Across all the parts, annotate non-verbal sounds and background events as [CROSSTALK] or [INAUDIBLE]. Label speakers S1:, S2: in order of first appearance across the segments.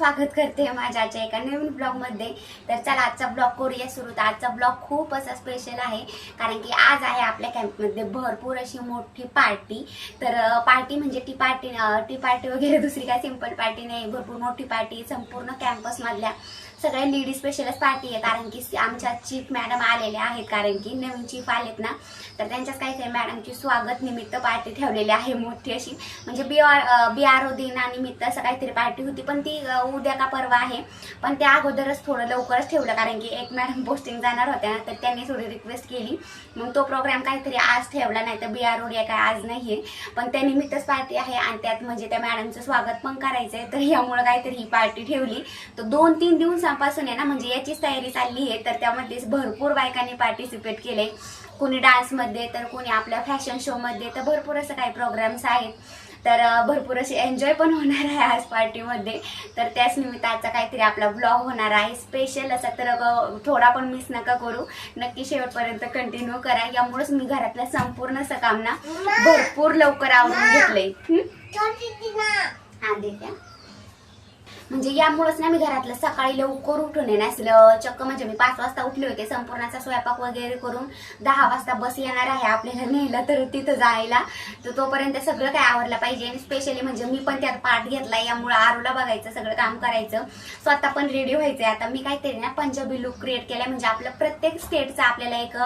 S1: स्वागत करते माझ्या आजच्या एका नवीन ब्लॉगमध्ये. तर चला आजचा ब्लॉग करूया सुरू तर आजचा ब्लॉग खूप असा स्पेशल आहे कारण की आज आहे आपल्या कॅम्पमध्ये भरपूर अशी मोठी पार्टी. तर पार्टी म्हणजे टी पार्टी टी पार्टी वगैरे दुसरी काय सिंपल पार्टी नाही. भरपूर मोठी पार्टी संपूर्ण कॅम्पसमधल्या सगळ्या लेडीज स्पेशलच पार्टी आहे कारण की आमच्या चीफ मॅडम आलेल्या आहेत कारण की नवीन चीफ आलेत ना. तर त्यांच्याच काहीतरी मॅडमची स्वागत निमित्त पार्टी ठेवलेली आहे मोठी अशी. म्हणजे बी आर बी आर ओ दिनानिमित्त असं काहीतरी पार्टी होती पण ती उद्या का परवा आहे. पण त्या अगोदरच थोडं लवकरच ठेवलं कारण की एक मॅडम पोस्टिंग जाणार होत्या ना तर त्यांनी थोडी रिक्वेस्ट केली. मग तो प्रोग्राम काहीतरी आज ठेवला नाही तर बी आर ओ डी काय आज नाही आहे पण त्या निमित्तच पार्टी आहे आणि त्यात म्हणजे त्या मॅडमचं स्वागत पण करायचं आहे तर यामुळे काहीतरी ही पार्टी ठेवली. तर दोन तीन दिवसांपासून आहे ना म्हणजे याचीच तयारी चालली आहे. तर त्यामध्ये भरपूर बायकांनी पार्टिसिपेट केले कोणी डान्समध्ये तर कोणी आपल्या फॅशन शोमध्ये तर भरपूर असं काही प्रोग्राम्स आहेत. तर भरपूर असे एन्जॉय पण होणार आहे आज पार्टीमध्ये तर त्याच निमित्त आजचा काहीतरी आपला ब्लॉग होणार आहे. स्पेशल असा तर थोडा पण मिस नका करू. नक्की शेवटपर्यंत कंटिन्यू करा. यामुळेच मी घरातल्या संपूर्ण असं काम ना भरपूर लवकर आवडून घेतलंय. हं? हा देते म्हणजे यामुळेच ना मी घरातलं सकाळी लवकर उठून आहे असलं चक्क म्हणजे मी पाच वाजता उठले होते संपूर्णाचा स्वयंपाक वगैरे करून दहा वाजता बस येणार आहे आपल्याला नेलं तर तिथं जायला. तर तोपर्यंत सगळं काय आवरलं पाहिजे आणि स्पेशली म्हणजे मी पण त्यात पार्ट घेतला यामुळे आरूला बघायचं सगळं काम करायचं. स्वतः पण रेडी व्हायचंय. आता मी काहीतरी ना पंजाबी लुक क्रिएट केलाय म्हणजे आपलं प्रत्येक स्टेटचा आपल्याला एक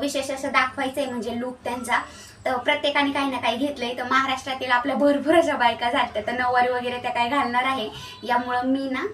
S1: विशेष असं दाखवायचंय म्हणजे लुक त्यांचा. तर प्रत्येकाने काही ना काही घेतलंय. तर महाराष्ट्रातील आपल्या भरपूर अशा बायका झाल्या. तर नऊवारी वगैरे त्या काही घालणार आहे. यामुळं मी ना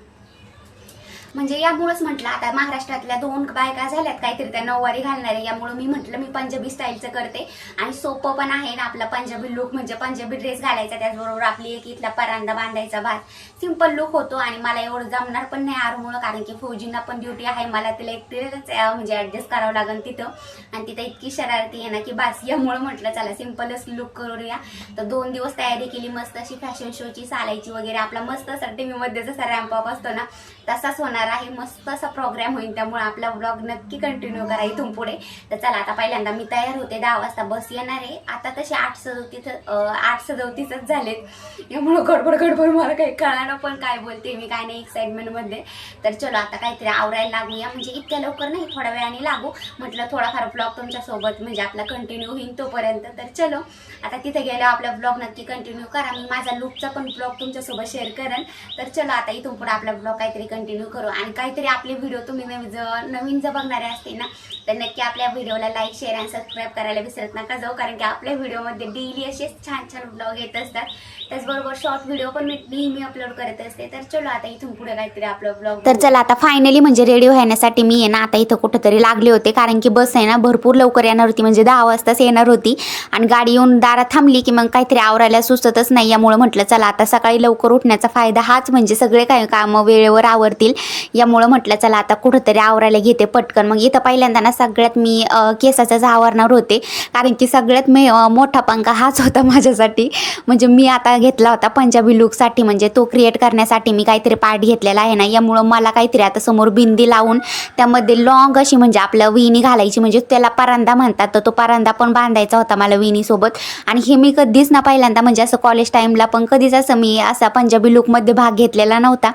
S1: म्हणजे यामुळेच म्हटलं आता महाराष्ट्रातल्या दोन बायका झाल्यात काहीतरी त्या नऊवारी घालणारे यामुळे मी म्हटलं मी पंजाबी स्टाईलचं करते. आणि सोपं पण आहे ना आपला पंजाबी लुक म्हणजे पंजाबी ड्रेस घालायचा त्याचबरोबर आपली एक इथला परांदा बांधायचा भात. सिंपल लुक होतो आणि मला एवढं जमणार पण नाही आरूमुळं कारण की फौजींना पण ड्युटी आहे. मला तिला एक अं, म्हणजे ऍडजस्ट करावं लागेल तिथं. आणि तिथं इतकी शरारती आहे ना की बास यामुळं म्हटलं चला सिंपलच लुक करूया. तर दोन दिवस तयारी केली मस्त अशी फॅशन शोची चालायची वगैरे. आपला मस्त असा टी मध्ये जसा रॅम्पअप असतो ना. तसाच होणार आहे मस्त असा प्रोग्राम होईल. त्यामुळे आपला ब्लॉग नक्की कंटिन्यू करा इथून पुढे. तर चला आता पहिल्यांदा मी तयार होते. दहा वाजता बस येणार आहे. आता तसे आठ सदोतीस आठ सदोतीसच झालेत. यामुळे गडबड गडबड मला काही कळानं पण काय बोलते मी काय नाही एक्साइटमेंटमध्ये तर चलो आता काहीतरी आवरायला लागूया. म्हणजे इतक्या लवकर नाही थोड्या वेळाने लागू. म्हटलं थोडाफार ब्लॉग तुमच्यासोबत म्हणजे आपला कंटिन्यू होईल तोपर्यंत. तर चलो आता तिथे गेलो आपला ब्लॉग नक्की कंटिन्यू करा. मी माझा लुकचा पण ब्लॉग तुमच्यासोबत शेअर करेन तर चलो आता इथून पुढे आपला ब्लॉग काहीतरी कंटिन्यू करू. आणि काहीतरी आपले व्हिडिओ तुम्ही नवीन जर बघणारे असतील ना तर नक्की आपल्या व्हिडिओला लाईक शेअर आणि सबस्क्राईब करायला विसरत नका जाऊ. कारण की आपल्या व्हिडिओमध्ये डेली असेच छान छान ब्लॉग येत असतात. त्याचबरोबर शॉर्ट व्हिडिओ पण मी नेहमी अपलोड करत असते. तर चलो आता इथून पुढे काहीतरी आपलं ब्लॉग
S2: तर चला आता फायनली म्हणजे रेडी होण्यासाठी मी आहे ना आता इथं कुठंतरी लागले होते. कारण की बस आहे ना भरपूर लवकर येणार होती. म्हणजे दहा वाजताच येणार होती. आणि गाडी येऊन दारात थांबली की मग काहीतरी आवरायला सुचतच नाही. यामुळे म्हटलं चला आता सकाळी लवकर उठण्याचा फायदा हाच म्हणजे सगळे काही कामं वेळेवर आवडतील. यामुळं म्हटलं चला आता कुठंतरी आवरायला घेते पटकन. मग इथं पहिल्यांदा ना सगळ्यात मी अं, केसाचाच आवरणार होते. कारण की सगळ्यात मी मोठा पंखा हाच होता माझ्यासाठी. म्हणजे मी आता घेतला होता पंजाबी लुकसाठी म्हणजे तो क्रिएट करण्यासाठी मी काहीतरी पार्ट घेतलेला आहे ना. यामुळं मला काहीतरी आता समोर बिंदी लावून त्यामध्ये लॉंग अशी म्हणजे आपल्या विणी घालायची. म्हणजे त्याला परांदा म्हणतात. तर तो परांदा पण बांधायचा होता मला विणीसोबत. आणि हे मी कधीच ना पहिल्यांदा म्हणजे असं कॉलेज टाईमला पण कधीच असं मी असा पंजाबी लुकमध्ये भाग घेतलेला नव्हता.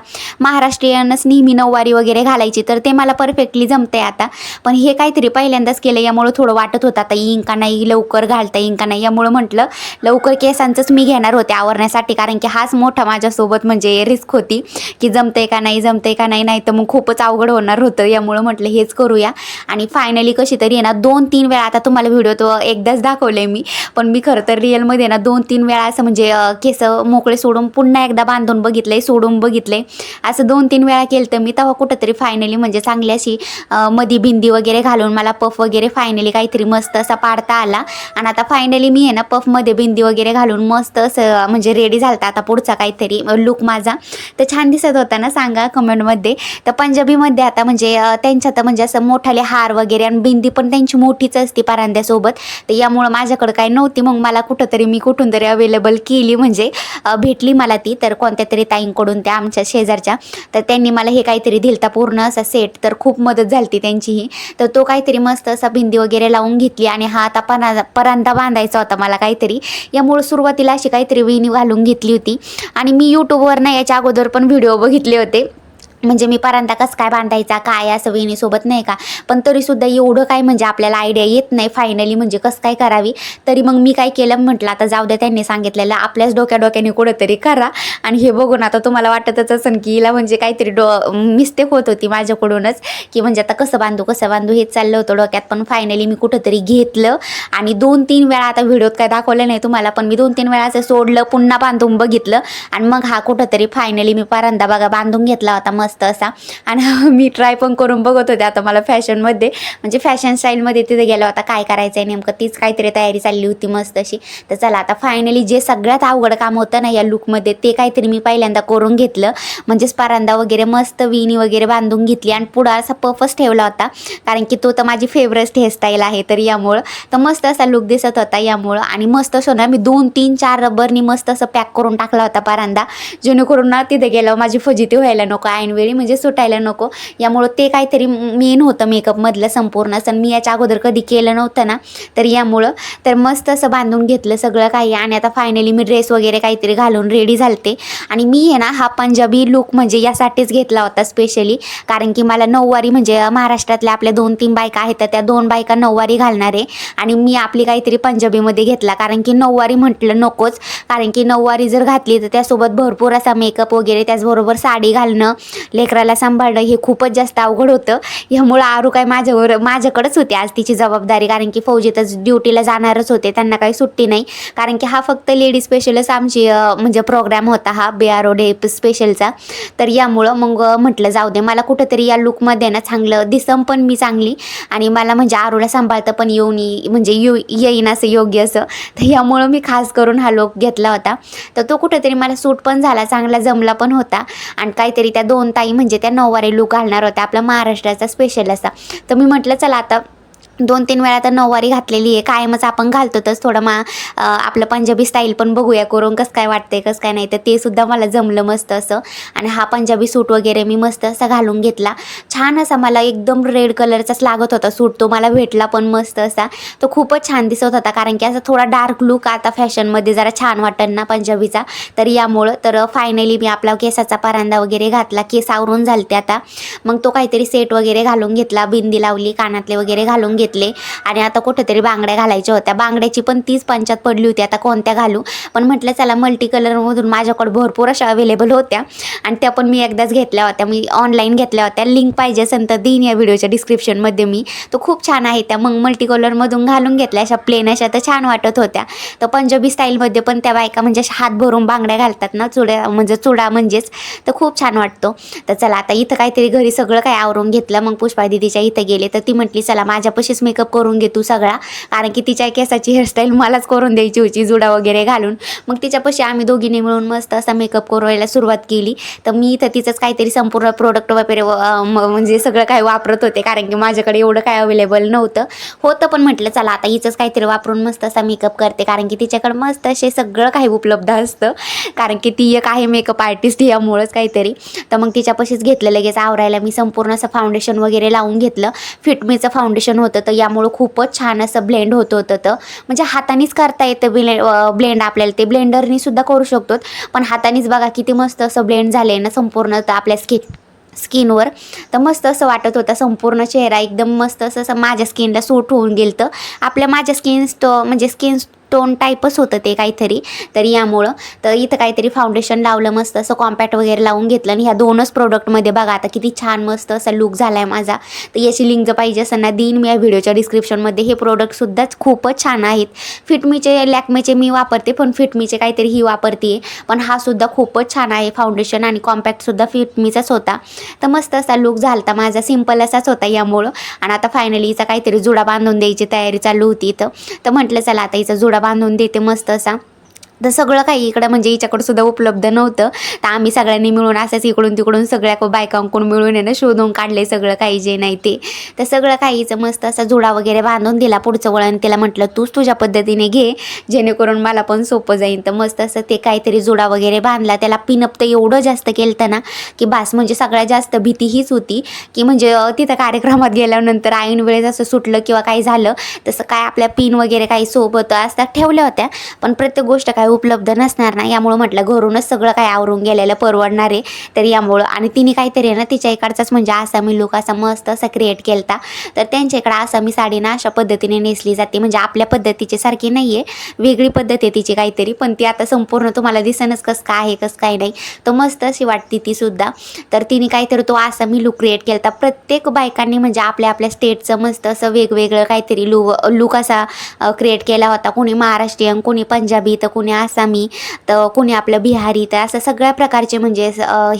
S2: महाराष्ट्रीयनच नेहमी नऊवारी वगैरे घालायची तर ते मला परफेक्टली जमते आता. पण हे काहीतरी पहिल्यांदाच केलं यामुळं थोडं वाटत होतं आता येईन का नाही लवकर घालता येईन का नाही? यामुळं म्हटलं लवकर केसांचंच मी घेणार होते आवरण्यासाठी कारण की हाच मोठा माझ्यासोबत म्हणजे रिस्क होती की जमतंय का नाही जमतंय का नाही नाही तर मग खूपच अवघड होणार होतं. यामुळं म्हटलं हेच करूया. आणि फायनली कशी तरी आहे ना दोन तीन वेळा आता तुम्हाला व्हिडिओ तो एकदाच दाखवले मी पण मी खरं तर रिअलमध्ये ना दोन तीन वेळा असं म्हणजे केस मोकळे सोडून पुन्हा एकदा बांधून बघितले सोडून बघितले असं दोन तीन वेळा केलं तर मी तेव्हा कुठंतरी फायनली म्हणजे चांगली अशी मधी बिंदी वगैरे घालून मला पफ वगैरे फायनली काहीतरी मस्त असा पाडता आला. आणि आता फायनली मी आहे ना पफमध्ये बिंदी वगैरे घालून मस्त असं म्हणजे रेडी झालता आता पुढचा काहीतरी लुक माझा. तर छान दिसत होता ना सांगा कमेंटमध्ये तर पंजाबीमध्ये आता म्हणजे त्यांच्या तर म्हणजे असं मोठाले हार वगैरे आणि बिंदी पण त्यांची मोठीच असते पारांद्यासोबत. तर यामुळं माझ्याकडे काही नव्हती. मग मला कुठंतरी मी कुठून तरी अवेलेबल केली म्हणजे भेटली मला ती. तर कोणत्या तरी ताईंकडून त्या आमच्या शेजारच्या. तर त्यांनी मला हे
S1: काहीतरी दिलता पूर्ण असा सेट तर खूप मदत झाली त्यांचीही. तर तो काहीतरी मस्त असा भिंदी वगैरे लावून घेतली आणि हा आता पना परांदा बांधायचा होता मला काहीतरी. यामुळे सुरुवातीला अशी काहीतरी विणी घालून घेतली होती. आणि मी यूट्यूबवर ना याच्या अगोदर पण व्हिडिओ बघितले होते. म्हणजे मी परांदा कसं काय बांधायचा काय असं वेणीसोबत नाही का? पण तरीसुद्धा एवढं काय म्हणजे आपल्याला आयडिया येत नाही. फायनली म्हणजे कसं काय करावी? तरी मग मी काय केलं? म्हटलं आता जाऊ द्या त्यांनी सांगितलेलं आपल्याच डोक्या डोक्याने कुठंतरी करा. आणि हे बघून आता तुम्हाला वाटतच असेल की हिला म्हणजे काहीतरी डो मिस्टेक होत होती माझ्याकडूनच. की म्हणजे आता कसं बांधू कसं बांधू हेच चाललं होतं डोक्यात. पण फायनली मी कुठंतरी घेतलं. आणि दोन तीन वेळा आता व्हिडिओत काय दाखवलं नाही तुम्हाला पण मी दोन तीन वेळा असं सोडलं पुन्हा बांधून बघितलं. आणि मग हा कुठंतरी फायनली मी परांदा बघा बांधून घेतला होता. मग मस्त असा. आणि [LAUGHS] मी ट्राय पण करून बघत होते आता मला फॅशनमध्ये म्हणजे फॅशन स्टाईलमध्ये तिथे गेला होता काय करायचं आहे नेमकं? तीच काहीतरी तयारी चालली होती मस्त अशी. तर चला आता फायनली जे सगळ्यात अवघड काम होतं ना या लुकमध्ये ते काहीतरी मी पहिल्यांदा करून घेतलं. म्हणजेच परांदा वगैरे मस्त विणी वगैरे बांधून घेतली आणि पुढं असा पफच ठेवला होता. कारण की तो तर माझी फेवरेट हेअरस्टाईल आहे तर यामुळं. तर मस्त असा लुक दिसत होता यामुळं. आणि मस्त असं ना मी दोन तीन चार रबरनी मस्त असं पॅक करून टाकला होता परांदा. जेणेकरून ना तिथे गेलं माझी फजिती व्हायला नको ऐनवेळी म्हणजे सुटायला नको. यामुळं ते काहीतरी मेन होतं मेकअपमधलं संपूर्ण. असं मी याच्या अगोदर कधी केलं नव्हतं ना तर यामुळं. तर मस्त असं बांधून घेतलं सगळं काही. आणि आता फायनली मी ड्रेस वगैरे काहीतरी घालून रेडी झालते. आणि मी आहे ना हा पंजाबी लुक म्हणजे यासाठीच घेतला होता स्पेशली कारण की मला नऊवारी म्हणजे महाराष्ट्रातल्या आपल्या दोन तीन बायका आहेत तर त्या दोन बायका नऊवारी घालणार आहे. आणि मी आपली काहीतरी पंजाबीमध्ये घेतला. कारण की नऊवारी म्हटलं नकोच. कारण की नऊवारी जर घातली तर त्यासोबत भरपूर असा मेकअप वगैरे त्याचबरोबर साडी घालणं लेकराला सांभाळणं हे खूपच जास्त अवघड होतं. ह्यामुळं आरू काय माझ्यावर माझ्याकडेच होती आज तिची जबाबदारी. कारण की फौजी तर ड्युटीला जाणारच होते. त्यांना काही सुट्टी नाही. कारण की हा फक्त लेडी स्पेशलच आमची म्हणजे प्रोग्राम होता हा बी आर ओ डे स्पेशलचा तर यामुळं मग म्हटलं जाऊ दे. मला कुठंतरी या लुकमध्ये ना चांगलं दिसम पण मी चांगली. आणि मला म्हणजे आरूला सांभाळतं पण येऊन ये- म्हणजे येऊ येईन असं योग्य असं. तर यामुळं मी खास करून हा लुक घेतला होता. तर तो कुठंतरी मला सूट पण झाला चांगला जमला पण होता. आणि काहीतरी त्या दोन ताई म्हणजे त्या नऊवारी लुक घालणार होत्या. आपला महाराष्ट्राचा स्पेशल असा. तर मी म्हटलं चला आता दोन तीन वेळा तर नऊवारी घातलेली आहे. कायमच आपण घालतोच थोडं मा आपलं पंजाबी स्टाईल पण बघूया करून कसं काय वाटतंय कसं काय नाही. तर ते सुद्धा मला जमलं मस्त असं. आणि हा पंजाबी सूट वगैरे मी मस्त असा घालून घेतला. छान असा मला एकदम रेड कलरचाच लागत होता सूट. तो मला भेटला पण मस्त असा. तो खूपच छान दिसत होता. कारण की असा थोडा डार्क लुक आता फॅशनमध्ये जरा छान वाटन ना पंजाबीचा. तर यामुळं तर फायनली मी आपला केसाचा परांदा वगैरे घातला. केस आवरून झालते आता. मग तो काहीतरी सेट वगैरे घालून घेतला. बिंदी लावली कानातले वगैरे घालून घेतला. घेतले. आणि आता कुठेतरी बांगड्या घालायच्या होत्या. बांगड्याची पण तीच पंचात पडली होती. आता कोणत्या घालू? पण म्हटलं चला मल्टी कलरमधून माझ्याकडे भरपूर अशा अवेलेबल होत्या. आणि त्या पण मी एकदाच घेतल्या होत्या. मी ऑनलाईन घेतल्या होत्या. लिंक पाहिजे असेल तर देईन या व्हिडिओच्या डिस्क्रिप्शनमध्ये मी. तो खूप छान आहे त्या. मग मल्टी कलरमधून घालून घेतल्या. अशा प्लेन अशा तर छान वाटत होत्या. तर पंजाबी स्टाईलमध्ये पण त्या बायका म्हणजे अशा हात भरून बांगड्या घालतात ना चुड्या म्हणजे चुडा म्हणजेच तर खूप छान वाटतो. तर चला आता इथं काहीतरी घरी सगळं काय आवरून घेतलं. मग पुष्पा दिदीच्या इथं गेले तर ती म्हटली चला माझ्यापाशीच मेकअप करून घे तू सगळा. कारण की तिच्या केसाची हेअरस्टाईल मलाच करून द्यायची होती जुडा वगैरे घालून. मग तिच्यापाशी आम्ही दोघींनी मिळून मस्त असा मेकअप करायला सुरुवात केली. तर मी इथं तिचंच काहीतरी संपूर्ण प्रोडक्ट वगैरे म- म्हणजे सगळं काही वापरत होते. कारण की माझ्याकडे एवढं काय अवेलेबल नव्हतं. होतं पण म्हटलं चला आता हिचंच काहीतरी वापरून मस्त असा मेकअप करते. कारण की तिच्याकडे मस्त असे सगळं काही उपलब्ध असतं. कारण की ती एक आहे मेकअप आर्टिस्ट यामुळंच काहीतरी. तर मग तिच्यापाशीच घेतलं लगेच आवरायला मी संपूर्ण असं फाउंडेशन वगैरे लावून घेतलं. फिटमीचं फाउंडेशन होतं तर यामुळं खूपच छान असं ब्लेंड होत होतं तर म्हणजे हातानेच करता येतं ब्ले ब्लेंड आपल्याला. ते ब्लेंडरनी सुद्धा करू शकतो पण हातानेच बघा किती मस्त असं ब्लेंड झालं आहे ना संपूर्ण तर आपल्या स्किन स्किनवर तर मस्त असं वाटत होता संपूर्ण चेहरा एकदम मस्त असं असं माझ्या स्किनला सूट होऊन गेलं तर आपल्या माझ्या स्किन स्टो म्हणजे स्किन टोन टाईपच होतं ते काहीतरी. तर यामुळं तर इथं काहीतरी फाउंडेशन लावलं मस्त असं कॉम्पॅक्ट वगैरे लावून घेतलं आणि ह्या दोनच प्रोडक्टमध्ये बघा आता किती छान मस्त असा लुक झाला आहे माझा. तर याची लिंक जर पाहिजे असेल ना देईन मी या व्हिडिओच्या डिस्क्रिप्शनमध्ये हे प्रोडक्टसुद्धाच खूपच छान आहेत. फिटमीचे लॅकमेचे मी वापरते पण फिटमीचे काहीतरी ही वापरते पण हा सुद्धा खूपच छान आहे फाउंडेशन आणि कॉम्पॅक्टसुद्धा फिटमीचाच होता. तर मस्त असा लुक झाला होता माझा सिंपल असाच होता यामुळं. आणि आता फायनली हिचा काहीतरी जुडा बांधून द्यायची तयारी चालू होती इथं. तर म्हटलं चला आता हिचा जुडा बांधून देते मस्त असा. तर सगळं काही इकडं म्हणजे हिच्याकडं सुद्धा उपलब्ध नव्हतं. तर आम्ही सगळ्यांनी मिळून असंच इकडून तिकडून सगळ्या बायकांकडून मिळून आहे ना शोधून काढले सगळं काही जे नाही ते. तर सगळं काहीचं मस्त असा जुडा वगैरे बांधून दिला पुढचं वळण. तिला म्हटलं तूच तुझ्या पद्धतीने घे जेणेकरून मला पण सोपं जाईन तर मस्त असं ते काहीतरी जुडा वगैरे बांधला. त्याला पिनअप तर एवढं जास्त केलं ना की बास म्हणजे सगळ्यात जास्त भीती हीच होती की म्हणजे तिथं कार्यक्रमात गेल्यानंतर ऐन वेळेस असं सुटलं किंवा काही झालं तसं काय आपल्या पिन वगैरे काही सोबत असतात ठेवल्या होत्या. पण प्रत्येक गोष्ट काय उपलब्ध नसणार ना यामुळं म्हटलं घरूनच सगळं काय आवरून गेलेलं परवडणार आहे. तर यामुळं आणि तिने काहीतरी आहे ना तिच्या इकडचाच म्हणजे आसामी लुक असा मस्त असा क्रिएट केलता. तर त्यांच्या इकडं आसामी साडी ना अशा पद्धतीने नेसली जाते. म्हणजे आपल्या पद्धतीची सारखी नाही आहे वेगळी पद्धत आहे तिची काहीतरी. पण ती आता संपूर्ण तुम्हाला दिसनच कसं काय आहे कसं काय नाही. तर मस्त अशी वाटते ती सुद्धा. तर तिने काहीतरी तो आसामी लुक क्रिएट केला प्रत्येक बायकांनी म्हणजे आपल्या आपल्या स्टेटचं मस्त असं वेगवेगळं काहीतरी लु लुक असा क्रिएट केला होता. कोणी महाराष्ट्रीयन कोणी पंजाबी तर कोणी आसामी तर कोणी आपलं बिहारी तर असं सगळ्या प्रकारचे म्हणजे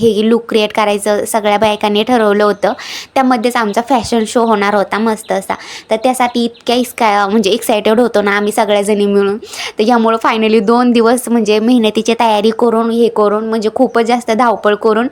S1: हे लुक क्रिएट करायचं सगळ्या बायकांनी ठरवलं होतं. त्यामध्येच आमचा फॅशन शो होणार होता मस्त असा. तर त्यासाठी इतक्या इस्का म्हणजे एक्सायटेड होतो ना आम्ही सगळ्याजणी मिळून. तर यामुळं फायनली दोन दिवस म्हणजे मेहनतीची तयारी करून हे करून म्हणजे खूपच जास्त धावपळ करून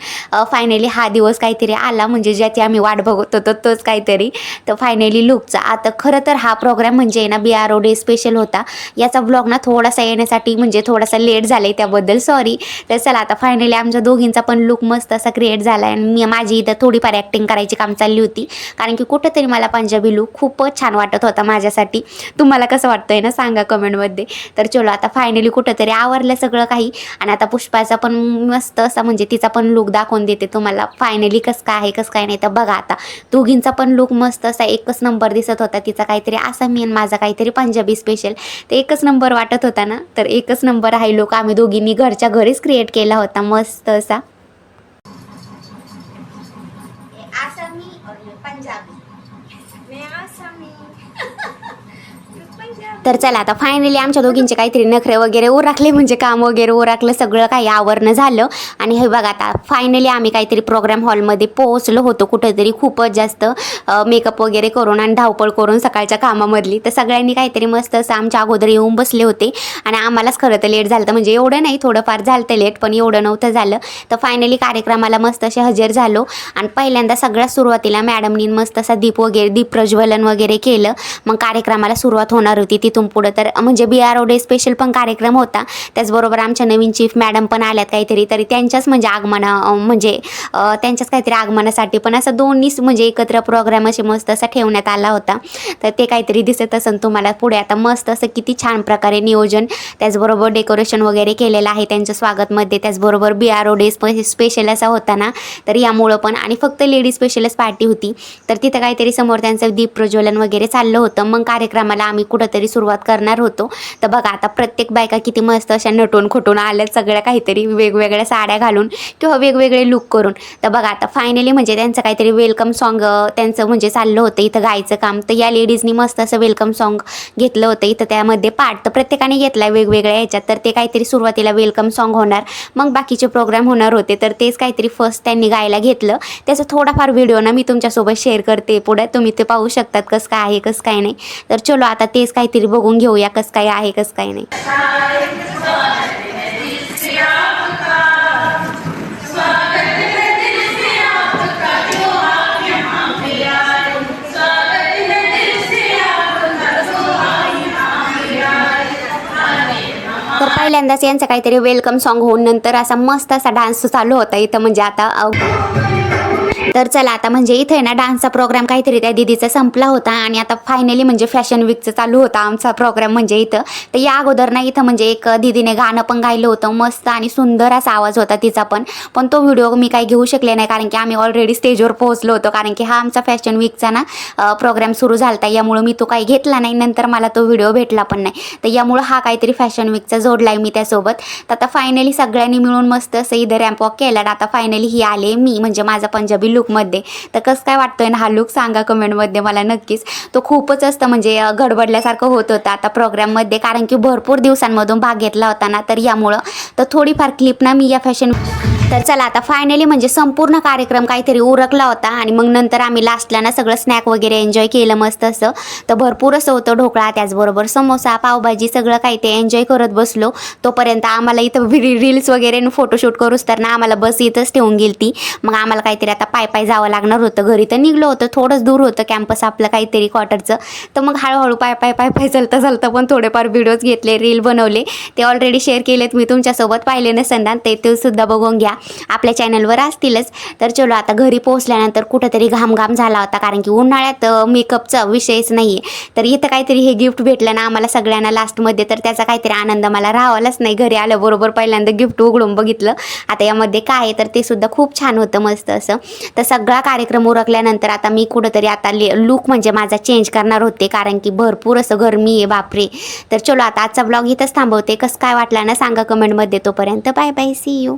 S1: फायनली हा दिवस काहीतरी आला. म्हणजे ज्याची आम्ही वाट बघत होतो तोच काहीतरी. तर फायनली लुकचा आता खरं तर हा प्रोग्राम म्हणजे ना B R O day special होता. याचा ब्लॉग ना थोडासा येण्यासाठी म्हणजे म्हणजे थोडासा लेट झाला आहे त्याबद्दल सॉरी तर चला आता फायनली आमच्या दोघींचा पण लुक मस्त असा क्रिएट झाला आहे आणि मी माझी इथं थोडीफार ॲक्टिंग करायची काम चालली होती. कारण की कुठंतरी मला पंजाबी लुक खूपच छान वाटत होता माझ्यासाठी. तुम्हाला कसं वाटतंय ना सांगा कमेंटमध्ये तर चलो आता फायनली कुठंतरी आवरलं सगळं काही. आणि आता पुष्पाचा पण मस्त असा म्हणजे तिचा पण लुक दाखवून देते तुम्हाला. फायनली कसं काय आहे कसं काय नाही तर बघा आता. दोघींचा पण लुक मस्त असा एकच नंबर दिसत होता तिचा काहीतरी. आसामी आणि माझा काहीतरी पंजाबी स्पेशल तर एकच नंबर वाटत होता ना? तर एकच नंबर आहे. लोक आम्ही दोघींनी घरच्या घरीच क्रिएट केला होता. मस्त असा
S3: आसामी और ये पंजाबी मैं आसामी पंजाबी
S1: तर चला आता फायनली आमच्या दोघींचे काहीतरी नखरे वगैरे उराखले म्हणजे काम वगैरे उराखलं सगळं काही आवरणं झालं. आणि हे बघा आता फायनली आम्ही काहीतरी प्रोग्राम हॉलमध्ये पोहोचलो होतो कुठंतरी खूपच जास्त मेकअप वगैरे करून आणि धावपळ करून सकाळच्या कामामधली. तर सगळ्यांनी काहीतरी मस्त असं आमच्या अगोदर येऊन बसले होते. आणि आम्हालाच खरं तर लेट झालं तर म्हणजे एवढं नाही थोडंफार झालं तर लेट पण एवढं नव्हतं झालं. तर फायनली कार्यक्रमाला मस्त असे हजेर झालो. आणि पहिल्यांदा सगळ्यात सुरुवातीला मॅडमनी मस्त असा दीप वगैरे दीप प्रज्वलन वगैरे केलं. मग कार्यक्रमाला सुरुवात होणार होती. तिथून पुढं. तर म्हणजे B R O day special पण कार्यक्रम होता. त्याचबरोबर आमच्या नवीन चीफ मॅडम पण आल्यात काहीतरी. तरी त्यांच्याच म्हणजे आगमना म्हणजे त्यांच्याच काहीतरी आगमनासाठी पण असं दोन्हीच म्हणजे एकत्र प्रोग्राम असे मस्त असा ठेवण्यात आला होता. तर ते काहीतरी दिसत असेल तुम्हाला पुढे. आता मस्त असं किती छान प्रकारे नियोजन त्याचबरोबर डेकोरेशन वगैरे केलेलं आहे त्यांच्या स्वागतमध्ये. त्याचबरोबर B R O day special असा होता ना तर यामुळं पण. आणि फक्त लेडीज स्पेशलच पार्टी होती. तर तिथं काहीतरी समोर त्यांचं दीप प्रज्वलन वगैरे चाललं होतं. मग कार्यक्रमाला आम्ही कुठंतरी सुरुवात करणार होतो. तर बघा आता प्रत्येक बायका किती मस्त अशा नटून खोटून आल्यात सगळ्या काहीतरी वेगवेगळ्या साड्या घालून किंवा वेगवेगळे लुक करून. तर बघा आता फायनली म्हणजे त्यांचं काहीतरी वेलकम सॉन्ग त्यांचं म्हणजे चाललं होतं इथं गायचं काम. तर या लेडीजनी मस्त असं वेलकम सॉन्ग घेतलं होतं इथं. त्यामध्ये पार्ट तर प्रत्येकाने घेतला आहे वेगवेगळ्या ह्याच्यात. तर ते काहीतरी सुरुवातीला वेलकम सॉन्ग होणार. मग बाकीचे प्रोग्राम होणार होते. तर तेच काहीतरी फर्स्ट त्यांनी गायला घेतलं. त्याचा थोडाफार व्हिडिओ ना मी तुमच्यासोबत शेअर करते पुढे. तुम्ही ते पाहू शकतात कसं काय आहे कसं काय नाही. तर चलो आता तेच काहीतरी बघून घेऊया कसं काय आहे कसं काय नाही. तर पहिल्यांदाच यांचं काहीतरी वेलकम सॉन्ग होऊन नंतर असा मस्त असा डान्स चालू होता इथं म्हणजे आता तर चला आता म्हणजे इथे ना डान्सचा प्रोग्राम काहीतरी त्या दिदीचा संपला होता आणि आता फायनली म्हणजे फॅशन वीकचा चालू होता आमचा प्रोग्राम म्हणजे इथं. तर या अगोदर ना इथं म्हणजे एक दिदीने गाणं पण गायलं होतं मस्त आणि सुंदर असा आवाज होता तिचा पण. पण तो व्हिडिओ मी काही घेऊ शकले नाही कारण की आम्ही ऑलरेडी स्टेजवर पोहोचलो होतो कारण की हा आमचा फॅशन वीकचा ना प्रोग्राम सुरू झाला होता यामुळं मी तो काही घेतला नाही नंतर मला तो व्हिडिओ भेटला पण नाही. तर यामुळं हा काहीतरी फॅशन वीकचा जोडलाय मी त्यासोबत. तर आता फायनली सगळ्यांनी मिळून मस्त असं इथं रॅम्प वॉक केला आता फायनली ही आले मी म्हणजे माझा पंजाबी लुक लुकमध्ये तर कसं काय वाटतोय ना हा लुक सांगा कमेंटमध्ये मला नक्कीच. तो खूपच असतं म्हणजे गडबडल्यासारखं होत होतं आता प्रोग्राममध्ये कारण की भरपूर दिवसांमधून भाग घेतला होता ना तर यामुळं. तर थोडीफार क्लिप ना मी या फॅशन तर चला आता फायनली म्हणजे संपूर्ण कार्यक्रम काहीतरी उरकला होता. आणि मग नंतर आम्ही लास्टला ना सगळं स्नॅक वगैरे एन्जॉय केलं मस्त असं. तर भरपूर असं होतं ढोकळा त्याचबरोबर समोसा पावभाजी सगळं काही ते एन्जॉय करत बसलो. तोपर्यंत आम्हाला इथं रील्स वगैरे फोटोशूट करूच तर ना आम्हाला बस इथंच ठेवून गेली ती मग आम्हाला काहीतरी आता पाय पाय जावं लागणार होतं. घरी तर निघलो होतं. थोडंच दूर होतं कॅम्पस आपलं काहीतरी क्वार्टरचं तर मग हळूहळू पाय पाय पाय पाय चलता चलता पण थोडेफार व्हिडिओज घेतले रील बनवले. ते ऑलरेडी शेअर केलेत. मी तुमच्यासोबत पाहिले नसेल ना ते ते सुद्धा बघून घ्या. आपल्या चॅनलवर असतीलच. तर चलो आता घरी पोहोचल्यानंतर कुठंतरी घामघाम झाला होता. कारण की उन्हाळ्यात मेकअपचा विषयच नाही आहे तर इथं काहीतरी हे गिफ्ट भेटलं ना आम्हाला सगळ्यांना लास्टमध्ये तर त्याचा काहीतरी आनंद मला राहावालाच नाही. घरी आल्याबरोबर पहिल्यांदा गिफ्ट उघडून बघितलं. आता यामध्ये काय आहे? तर ते सुद्धा खूप छान होतं मस्त असं. तर सगळा कार्यक्रम उरकल्यानंतर आता मी कुठंतरी आता ले लुक म्हणजे माझा चेंज करणार होते. कारण की भरपूर असं गरमी आहे बापरे. तर चलो आता आजचा ब्लॉग इथंच थांबवते. कसं काय वाटला ना सांगा कमेंटमध्ये तोपर्यंत. Bye bye C you